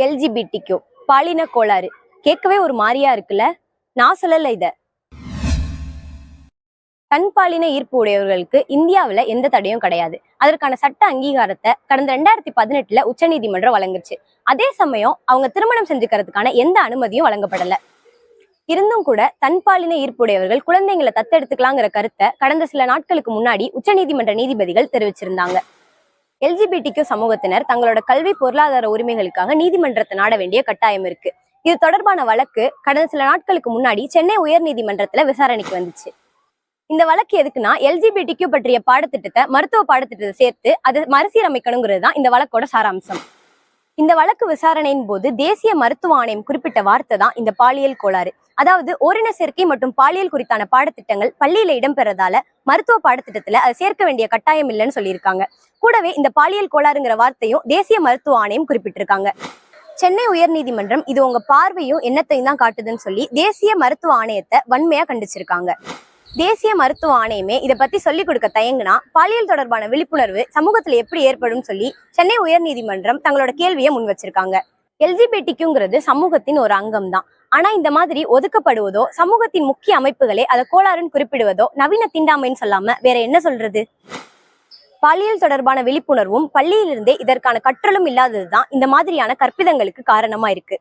LGBTQ பாலின கோளாறு. கேட்கவே ஒரு மாதிரியா இருக்குல்ல? நான் சொல்லல இத. தன்பாலின ஈர்ப்பு உடையவர்களுக்கு இந்தியாவுல எந்த தடையும் கிடையாது. அதற்கான சட்ட அங்கீகாரத்தை கடந்த ரெண்டாயிரத்தி பதினெட்டுல உச்சநீதிமன்றம் வழங்குச்சு. அதே சமயம் அவங்க திருமணம் செஞ்சுக்கிறதுக்கான எந்த அனுமதியும் வழங்கப்படல. இருந்தும் கூட தன்பாலின ஈர்ப்புடையவர்கள் குழந்தைங்களை தத்தெடுத்துக்கலாங்கிற கருத்தை கடந்த சில நாட்களுக்கு முன்னாடி உச்சநீதிமன்ற நீதிபதிகள் தெரிவிச்சிருந்தாங்க. எல்ஜிபிடிக்கு சமூகத்தினர் தங்களோட கல்வி பொருளாதார உரிமைகளுக்காக நீதிமன்றத்தை நாட வேண்டிய கட்டாயம் இருக்கு. இது தொடர்பான வழக்கு கடந்த சில நாட்களுக்கு முன்னாடி சென்னை உயர்நீதிமன்றத்துல விசாரணைக்கு வந்துச்சு. இந்த வழக்கு எதுக்குன்னா எல்ஜிபிடிக்கு பற்றிய பாடத்திட்டத்தை மருத்துவ பாடத்திட்டத்தை சேர்த்து அது மறுசீரமைக்கணுங்கிறது தான் இந்த வழக்கோட சாராம்சம். இந்த வழக்கு விசாரணையின் போது தேசிய மருத்துவ ஆணையம் குறிப்பிட்ட வார்த்தை தான் இந்த பாலியல் கோளாறு. அதாவது ஓரின சேர்க்கை மற்றும் பாலியல் குறித்தான பாடத்திட்டங்கள் பள்ளியில இடம்பெறதால மருத்துவ பாடத்திட்டத்துல அதை சேர்க்க வேண்டிய கட்டாயம் இல்லைன்னு சொல்லியிருக்காங்க. கூடவே இந்த பாலியல் கோளாறுங்கிற வார்த்தையும் தேசிய மருத்துவ ஆணையம் குறிப்பிட்டிருக்காங்க. சென்னை உயர்நீதிமன்றம் இது உங்க பார்வையும் எண்ணத்தையும் தான் காட்டுதுன்னு சொல்லி தேசிய மருத்துவ ஆணையத்தை வன்மையா கண்டிச்சிருக்காங்க. தேசிய மருத்துவ ஆணையமே இதை பத்தி சொல்லிக் கொடுக்க தயங்குனா பாலியல் தொடர்பான விழிப்புணர்வு சமூகத்துல எப்படி ஏற்படும் சொல்லி சென்னை உயர்நீதிமன்றம் தங்களோட கேள்வியை முன் வச்சிருக்காங்க. எல்ஜிபிடிக்குங்கிறது சமூகத்தின் ஒரு அங்கம் தான் ஆனா இந்த மாதிரி ஒதுக்கப்படுவதோ சமூகத்தின் முக்கிய அமைப்புகளே அதை கோளாறுன்னு குறிப்பிடுவதோ நவீன தீண்டாமைன்னு சொல்லாம வேற என்ன சொல்றது? பாலியல் தொடர்பான விழிப்புணர்வும் பள்ளியிலிருந்தே இதற்கான கற்றலும் இல்லாததுதான் இந்த மாதிரியான கற்பிதங்களுக்கு காரணமா இருக்கு.